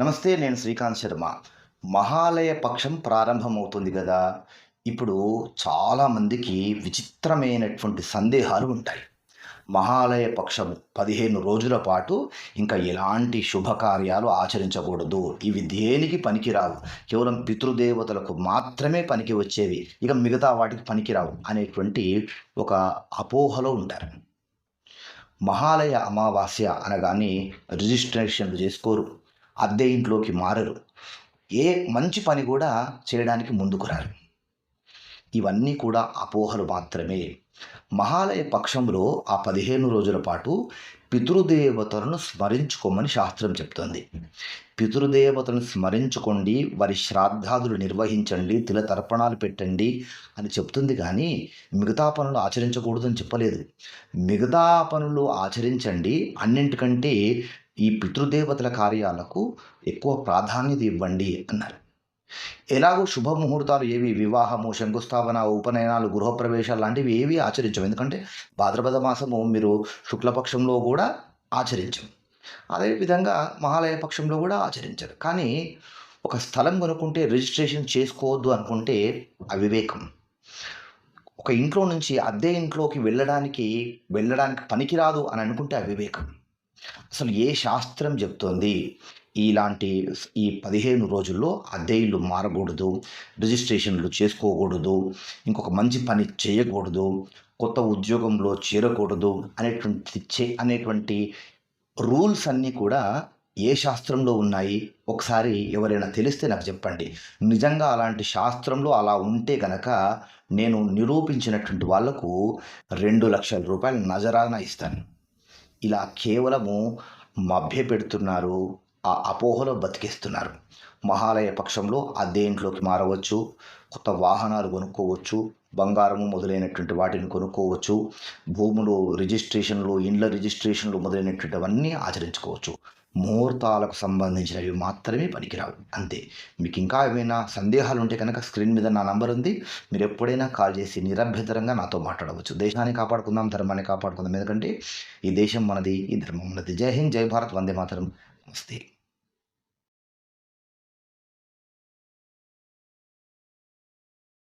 నమస్తే నేను శ్రీకాంత్ శర్మ. మహాలయ పక్షం ప్రారంభమవుతుంది కదా ఇప్పుడు చాలామందికి విచిత్రమైనటువంటి సందేహాలు ఉంటాయి. మహాలయ పక్షం పదిహేను రోజుల పాటు ఇంకా ఎలాంటి శుభకార్యాలు ఆచరించకూడదు. ఇవి దేనికి పనికిరావు? కేవలం పితృదేవతలకు మాత్రమే పనికి వచ్చేవి. ఇక మిగతా వాటికి పనికిరావు అనేటువంటి ఒక అపోహలో ఉంటారు. మహాలయ అమావాస్య అనగానే రిజిస్ట్రేషన్లు చేసుకోరు. అద్దె ఇంట్లోకి మారరు. ఏ మంచి పని కూడా చేయడానికి ముందుకు రారు. ఇవన్నీ కూడా అపోహలు మాత్రమే. మహాలయ పక్షంలో ఆ పదిహేను రోజుల పాటు పితృదేవతలను స్మరించుకోమని శాస్త్రం చెప్తుంది. పితృదేవతలను స్మరించుకోండి వారి శ్రాద్ధాదులు నిర్వహించండి తిల తర్పణాలు పెట్టండి అని చెప్తుంది కానీ మిగతా పనులు ఆచరించకూడదని చెప్పలేదు. మిగతా పనులు ఆచరించండి అన్నింటికంటే ఈ పితృదేవతల కార్యాలకు ఎక్కువ ప్రాధాన్యత ఇవ్వండి అన్నారు. ఎలాగో శుభముహూర్తాలు ఏవి? వివాహము శంకుస్థాపన ఉపనయనాలు గృహప్రవేశాలు లాంటివి ఏవి ఆచరించం ఎందుకంటే భాద్రపద మాసము మీరు శుక్లపక్షంలో కూడా ఆచరించం అదేవిధంగా మహాలయ పక్షంలో కూడా ఆచరించరు. కానీ ఒక స్థలం కొనుక్కుంటే రిజిస్ట్రేషన్ చేసుకోవద్దు అనుకుంటే అవివేకం. ఒక ఇంట్లో నుంచి అద్దె ఇంట్లోకి వెళ్ళడానికి వెళ్ళడానికి పనికిరాదు అని అనుకుంటే అవివేకం. అసలు ఏ శాస్త్రం చెప్తోంది? ఇలాంటి ఈ పదిహేను రోజుల్లో అద్దె ఇల్లు మారకూడదు రిజిస్ట్రేషన్లు చేసుకోకూడదు ఇంకొక మంచి పని చేయకూడదు కొత్త ఉద్యోగంలో చేరకూడదు అనేటువంటి చే అనేటువంటి రూల్స్ అన్నీ కూడా ఏ శాస్త్రంలో ఉన్నాయి? ఒకసారి ఎవరైనా తెలిస్తే నాకు చెప్పండి. నిజంగా అలాంటి శాస్త్రంలో అలా ఉంటే కనుక నేను నిరూపించినటువంటి వాళ్ళకు రెండు లక్షల రూపాయలు నజరాన ఇస్తాను. ఇలా కేవలము మభ్య పెడుతున్నారు ఆ అపోహలో బతికిస్తున్నారు. మహాలయ పక్షంలో అద్దె ఇంట్లోకి మారవచ్చు కొత్త వాహనాలు కొనుక్కోవచ్చు బంగారము మొదలైనటువంటి వాటిని కొనుక్కోవచ్చు భూములు రిజిస్ట్రేషన్లు ఇండ్ల రిజిస్ట్రేషన్లు మొదలైనటువంటివన్నీ ఆచరించుకోవచ్చు. ముహూర్తాలకు సంబంధించినవి మాత్రమే పనికిరావు. అంతే. మీకు ఇంకా ఏమైనా సందేహాలు ఉంటే కనుక స్క్రీన్ మీద నా నంబర్ ఉంది. మీరు ఎప్పుడైనా కాల్ చేసి నిరభ్యంతరంగా నాతో మాట్లాడవచ్చు. దేశాన్ని కాపాడుకుందాం ధర్మాన్ని కాపాడుకుందాం. ఎందుకంటే ఈ దేశం మనది ఈ ధర్మం మనది జై హింద్ జై భారత్ వందే మాత్రం. నమస్తే.